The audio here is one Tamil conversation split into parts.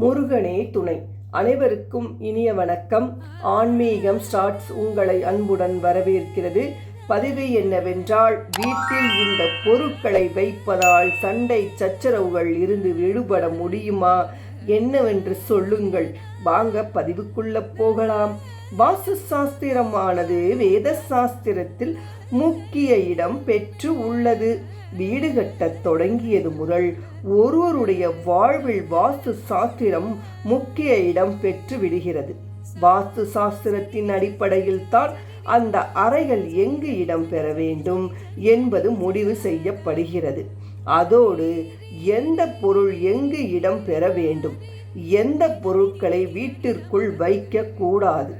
முருகனே துணை. அனைவருக்கும் இனிய வணக்கம். ஆன்மீகம் ஸ்டார்ட்ஸ் உங்களை அன்புடன் வரவேற்கிறது. பதிவு என்னவென்றால் வீட்டில் இந்த பொருட்களை வைப்பதால் சண்டை சச்சரவுகள் இருந்து விடுபட முடியுமா? என்னவென்று சொல்லுங்கள். வாங்க பதிவுக்குள்ள போகலாம். வாஸ்து சாஸ்திரமானது வேத சாஸ்திரத்தில் முக்கிய இடம் பெற்று உள்ளது. வீடு கட்டத் தொடங்கியது முதல் ஒருவருடைய வாழ்வில் வாஸ்து சாஸ்திரம் முக்கிய இடம் பெற்று விடுகிறது. வாஸ்து சாஸ்திரத்தின் அடிப்படையில் தான் அந்த அறைகள் எங்கு இடம் பெற வேண்டும் என்பது முடிவு செய்யப்படுகிறது. அதோடு எந்த பொருள் எங்கு இடம் பெற வேண்டும்? எந்த பொருட்களை வீட்டிற்குள் வைக்க கூடாது?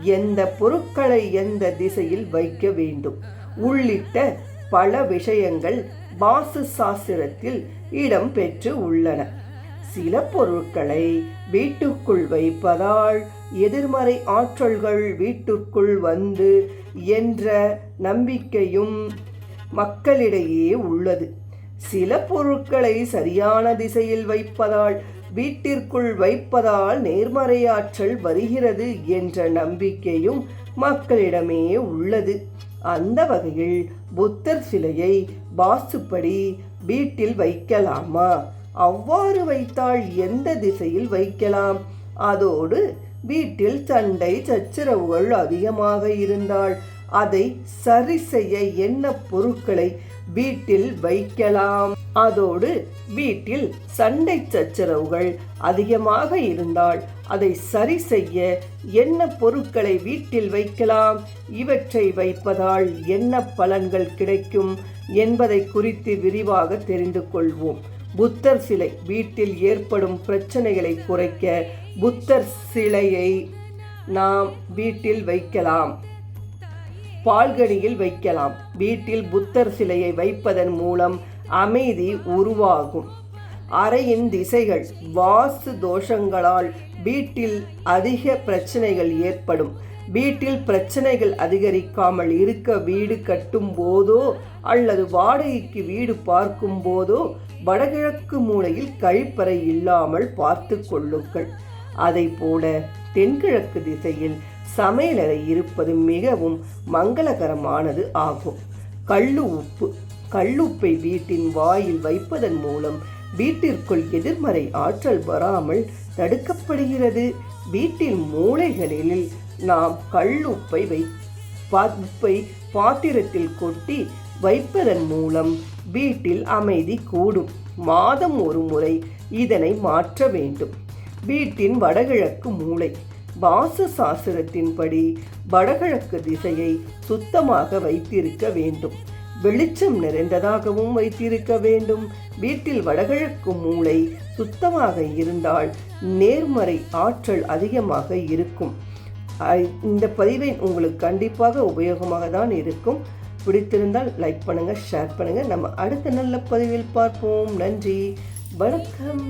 எந்த பொருட்களை எந்த திசையில் வைக்க வேண்டும்? உள்ளிட்ட பல விஷயங்கள் வாஸ்து சாஸ்திரத்தில் இடம் பெற்று உள்ளன. சில பொருட்களை வீட்டுக்குள் வைப்பதால் எதிர்மறை ஆற்றல்கள் வீட்டுக்குள் வந்து என்ற நம்பிக்கையும் மக்களிடையே உள்ளது. சில பொருட்களை சரியான திசையில் வைப்பதால் வீட்டிற்குள் வைப்பதால் நேர்மறையாற்றல் வருகிறது என்ற நம்பிக்கையும் மக்களிடமே உள்ளது. அந்த வகையில் புத்தர் சிலையை வாசுப்படி வீட்டில் வைக்கலாமா? அவ்வாறு வைத்தால் எந்த திசையில் வைக்கலாம்? அதோடு வீட்டில் சண்டை சச்சரவுகள் அதிகமாக இருந்தால் அதை சரி செய்ய என்ன பொருட்களை வீட்டில் வைக்கலாம்? அதோடு வீட்டில் சண்டை சச்சரவுகள் அதிகமாக இருந்தால் அதை சரி செய்ய என்ன பொருட்களை வீட்டில் வைக்கலாம்? இவற்றை வைப்பதால் என்ன பலன்கள் கிடைக்கும் என்பதை குறித்து விரிவாக தெரிந்து கொள்வோம். புத்தர் சிலை வீட்டில் ஏற்படும் பிரச்சனைகளை குறைக்க புத்தர் சிலையை நாம் வீட்டில் வைக்கலாம். பால்கனியில் வைக்கலாம். வீட்டில் புத்தர் சிலையை வைப்பதன் மூலம் அமைதி உருவாகும். அறையின் திசைகள் வாஸ்து தோஷங்களால் வீட்டில் அதிக பிரச்சனைகள் ஏற்படும். வீட்டில் பிரச்சனைகள் அதிகரிக்காமல் இருக்க வீடு கட்டும் போதோ அல்லது வாடகைக்கு வீடு பார்க்கும் போதோ வடகிழக்கு மூலையில் கழிப்பறை இல்லாமல் பார்த்து கொள்ளுங்கள். அதை போல தென்கிழக்கு திசையில் சமையலறை இருப்பது மிகவும் மங்களகரமானது ஆகும். கள்ளு உப்பு கல்லுப்பை வீட்டின் வாயில் வைப்பதன் மூலம் வீட்டிற்குள் எதிர்மறை ஆற்றல் வராமல் தடுக்கப்படுகிறது. வீட்டின் மூளைகளில் நாம் கல்லுப்பை வை பா- உப்பை பாத்திரத்தில் கொட்டி வைப்பதன் மூலம் வீட்டில் அமைதி கூடும். மாதம் ஒரு முறை இதனை மாற்ற வேண்டும். வீட்டின் வடகிழக்கு மூலை வாசு சாஸ்திரத்தின்படி வடகிழக்கு திசையை சுத்தமாக வைத்திருக்க வேண்டும். வெளிச்சம் நிறைந்ததாகவும் வைத்திருக்க வேண்டும். வீட்டில் வடகிழக்கு மூளை சுத்தமாக இருந்தால் நேர்மறை ஆற்றல் அதிகமாக இருக்கும். இந்த பதிவை உங்களுக்கு கண்டிப்பாக உபயோகமாக தான் இருக்கும். பிடித்திருந்தால் லைக் பண்ணுங்கள் ஷேர் பண்ணுங்கள் நம்ம அடுத்த நல்ல பதிவில் பார்ப்போம். நன்றி. வணக்கம்.